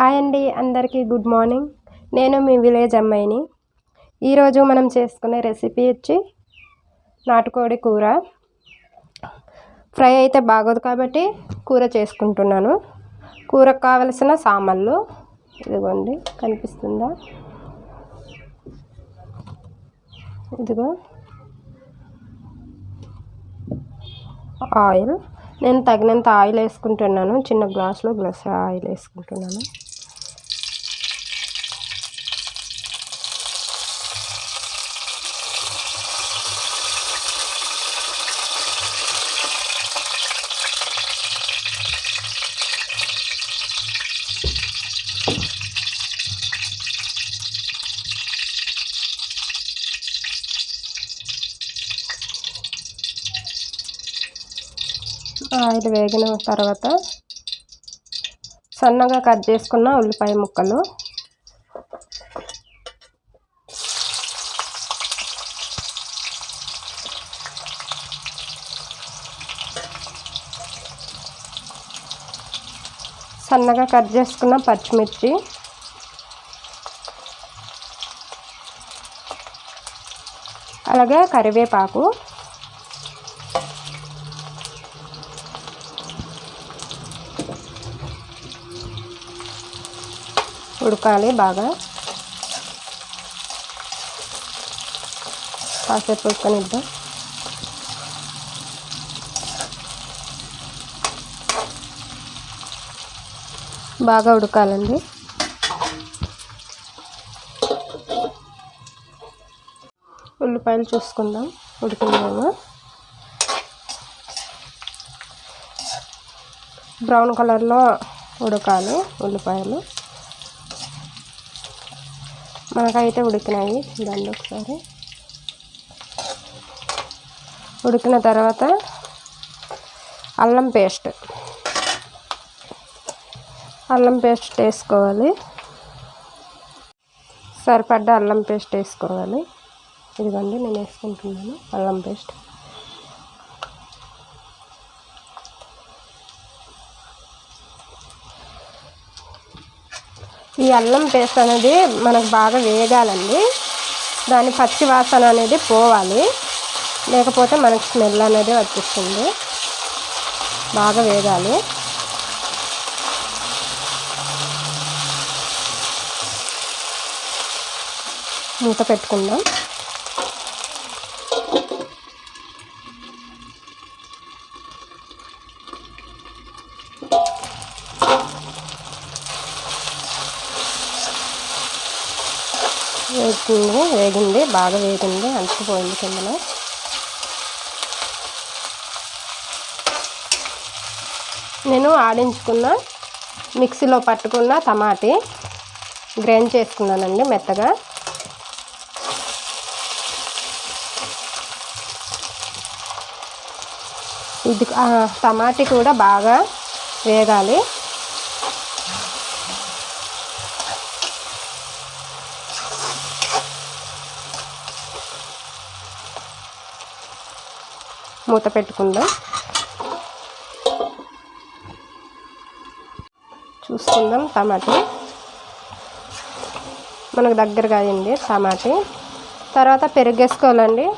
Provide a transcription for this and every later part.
Hi అండి అందరికీ good morning. నేను మీ విలేజ్ అమ్మాయిని. ఈరోజు మనం చేసుకునే రెసిపీ వచ్చి నాటుకోడి కూర. ఫ్రై అయితే బాగోదు కాబట్టి కూర చేసుకుంటున్నాను. కూరకు కావలసిన సామాన్లు ఇదిగోండి కనిపిస్తుందా? ఇదిగో. ఆయిల్. నేను తగినంత ఆయిల్ వేసుకుంటున్నాను చిన్న గ్లాస్లో గ్లాస్ ఆయిల్ వేసుకుంటున్నాను. ఆయిల్ వేగిన తర్వాత సన్నగా కట్ చేసుకున్న ఉల్లిపాయ ముక్కలు. సన్నగా కట్ చేసుకున్న పచ్చిమిర్చి. అలాగే కరివేపాకు. ఉడకాలి బాగా. కాసేపు ఉడకనిద్దాం. బాగా ఉడకాలండి. ఉల్లిపాయలు చూసుకుందాం. ఉడికిందేమో. బ్రౌన్ కలర్లో ఉడకాలి ఉల్లిపాయలు. మనకైతే ఉడికినాయి. చూడండి ఒకసారి. ఉడికిన తర్వాత అల్లం పేస్ట్. అల్లం పేస్ట్ వేసుకోవాలి. సరిపడ్డ అల్లం పేస్ట్ వేసుకోవాలి. ఇదిగోండి నేను వేసుకుంటున్నాను అల్లం పేస్ట్. ఈ అల్లం పేస్ట్ అనేది మనకు బాగా వేగాలండి. దాని పచ్చి వాసన అనేది పోవాలి. లేకపోతే మనకు స్మెల్ అనేది వచ్చేస్తుంది. బాగా వేగాలి. మూత పెట్టుకుందాం. వేగింది వేగింది బాగా వేగింది అంటుకుపోయింది కిందన. నేను ఆడించుకున్న మిక్సీలో పట్టుకున్న టమాటీ గ్రైండ్ చేసుకున్నానండి మెత్తగా. ఇది టమాటీ కూడా బాగా వేగాలి. మూత పెట్టుకుందాం. చూసుకుందాం టమాటీ. మనకు దగ్గరగా అయింది టమాటీ. తర్వాత పెరుగేసుకోవాలండి.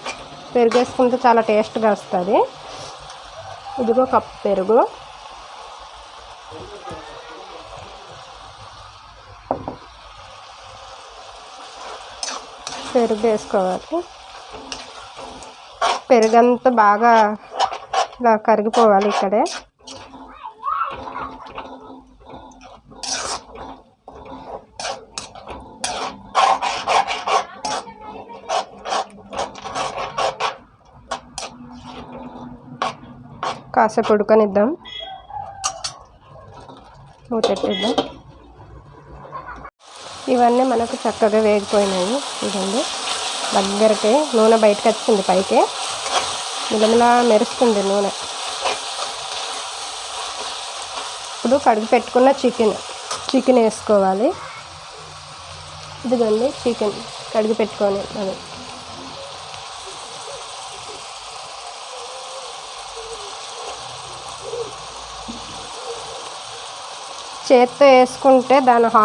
పెరుగేసుకుంటే చాలా టేస్ట్గా వస్తుంది. ఇదిగో కప్ పెరుగు. పెరుగు వేసుకోవాలి పెరుగంతా బాగా ఇలా కరిగిపోవాలి ఇక్కడే. కాసేపు ఉడకనిద్దాం. మూతెట్టిద్దాం ఇవన్నీ మనకు చక్కగా వేగిపోయినాయి. ఇదండి దగ్గరికి నూనె బయటకు వచ్చింది పైకి. మిలమిలా మెరుస్తుంది నూనె. ఇప్పుడు కడిగి పెట్టుకున్న చికెన్ చికెన్ వేసుకోవాలి. ఇదిగోండి చికెన్ కడిగి పెట్టుకొని అది చేత్తో వేసుకుంటే దాని హా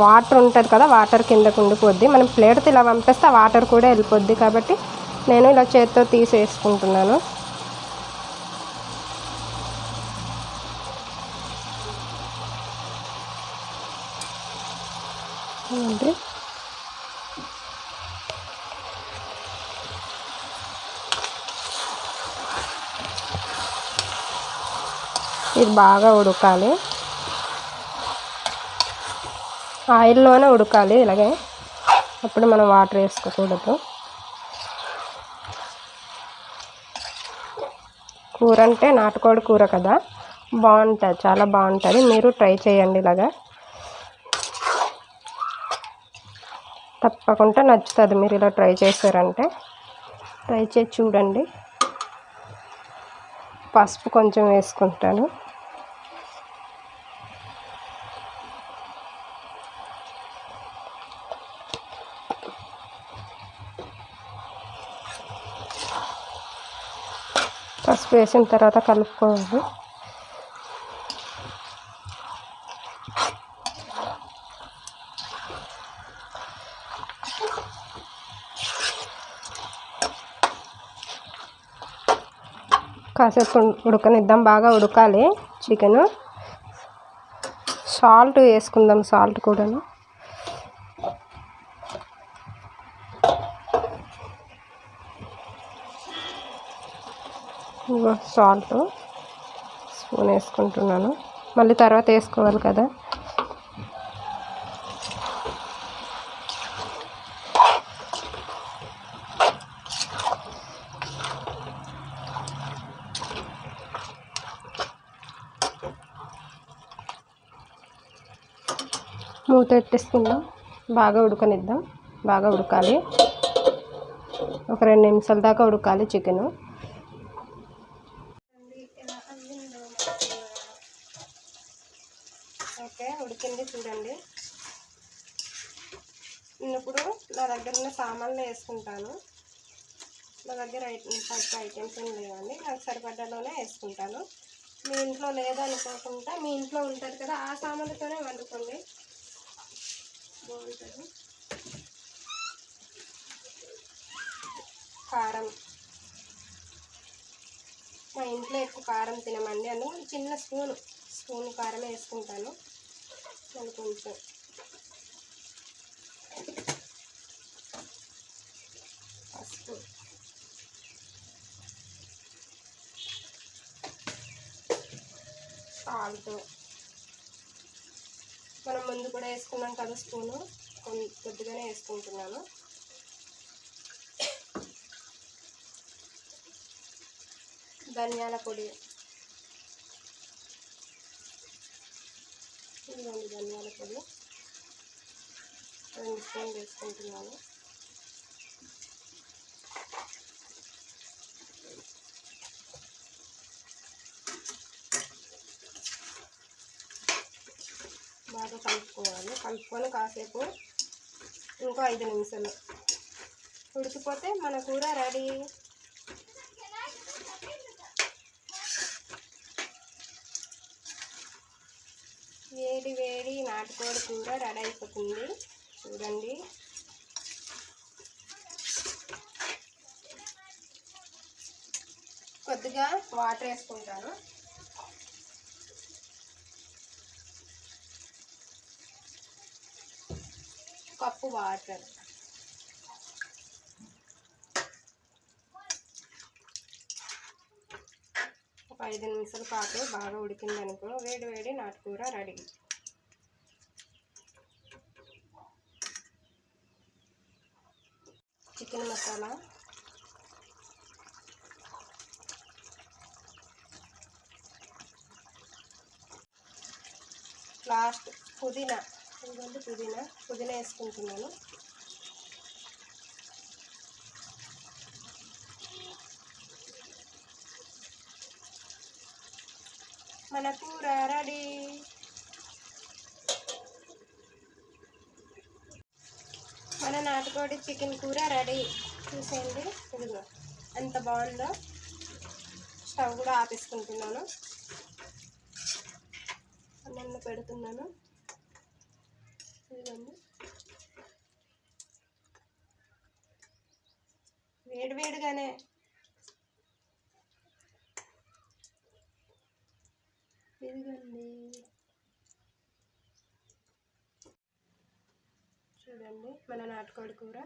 వాటర్ ఉంటుంది కదా వాటర్ కిందకు ఉండిపోద్ది. మనం ప్లేట్తో ఇలా పంపిస్తే ఆ వాటర్ కూడా వెళ్ళిపోద్ది కాబట్టి నేను ఇలా చేత్తో తీసేసుకుంటున్నాను. ఇది బాగా ఉడకాలి. ఆయిల్లోనే ఉడకాలి ఇలాగే. అప్పుడు మనం వాటర్ వేసుకోకూడదు. కూర అంటే నాటుకోడి కూర కదా. బాగుంటుంది చాలా బాగుంటుంది మీరు ట్రై చేయండి ఇలాగా. తప్పకుండా నచ్చుతుంది మీరు ఇలా ట్రై చేశారంటే. ట్రై చేసి చూడండి. పసుపు కొంచెం వేసుకుంటాను. వేసిన తర్వాత కలుపుకోవాలి. కాసేపు ఉడకనిద్దాం బాగా ఉడకాలి చికెన్. సాల్ట్ వేసుకుందాం సాల్ట్ కూడాను. సాల్ట్ స్పూన్ వేసుకుంటున్నాను. మళ్ళీ తర్వాత వేసుకోవాలి కదా. మూత పెట్టేసుకుందాం. బాగా ఉడకనిద్దాం. బాగా ఉడకాలి. ఒక రెండు నిమిషాల దాకా ఉడకాలి చికెను. ఓకే ఉడికింది చూడండి. నేను ఇప్పుడు నా దగ్గర ఉన్న సామాన్లు వేసుకుంటాను. నా దగ్గర ఫస్ట్ ఐటమ్స్ ఏం లేవండి నాకు సరిపడ్డలోనే వేసుకుంటాను. మీ ఇంట్లో లేదనుకోకుండా మీ ఇంట్లో ఉంటుంది కదా ఆ సామాన్లతోనే వండుకోండి. బాగుంటుంది. కారం. మా ఇంట్లో ఎక్కువ కారం తినమండి. అందుకని చిన్న స్పూన్ స్పూన్ కారం వేసుకుంటాను. నేను కొంచెం పసుపు. సాల్ట్. మనం ముందు కూడా వేసుకున్నాం కదా స్పూను. కొన్ని కొద్దిగానే వేసుకుంటున్నాను. ధనియాల పొడి. ఇదిగోండి ధనియాల పొడి. రెండు స్పూన్ వేసుకుంటున్నాను. బాగా కలుపుకోవాలి. కలుపుకొని కాసేపు ఇంకో ఐదు నిమిషాలు ఉడికిపోతే మన కూర రెడీ. వేడి వేడి నాటుకోడి కూర రెడీ అయిపోతుంది. చూడండి. కొద్దిగా వాటర్ వేసుకుంటాను. Cup water. ఒక ఐదు నిమిషాల పాటు బాగా ఉడికిందనుకో వేడి వేడి నాటుకూర రెడీ చికెన్ మసాలా. లాస్ట్ పుదీనా. ఇదిగోండి పుదీనా. పుదీనా వేసుకుంటున్నాను మన కూర రెడీ మన నాటుకోడి చికెన్ కూర రెడీ. చూసేయండి. ఇదిగో ఎంత బాగుందో. స్టవ్ కూడా ఆపేసుకుంటున్నాను. నన్ను పెడుతున్నాను. ఇదిగోండి. వేడివేడిగానే ఇదిగోండి. ఉంటుందండి మన నాటుకోడి కూర.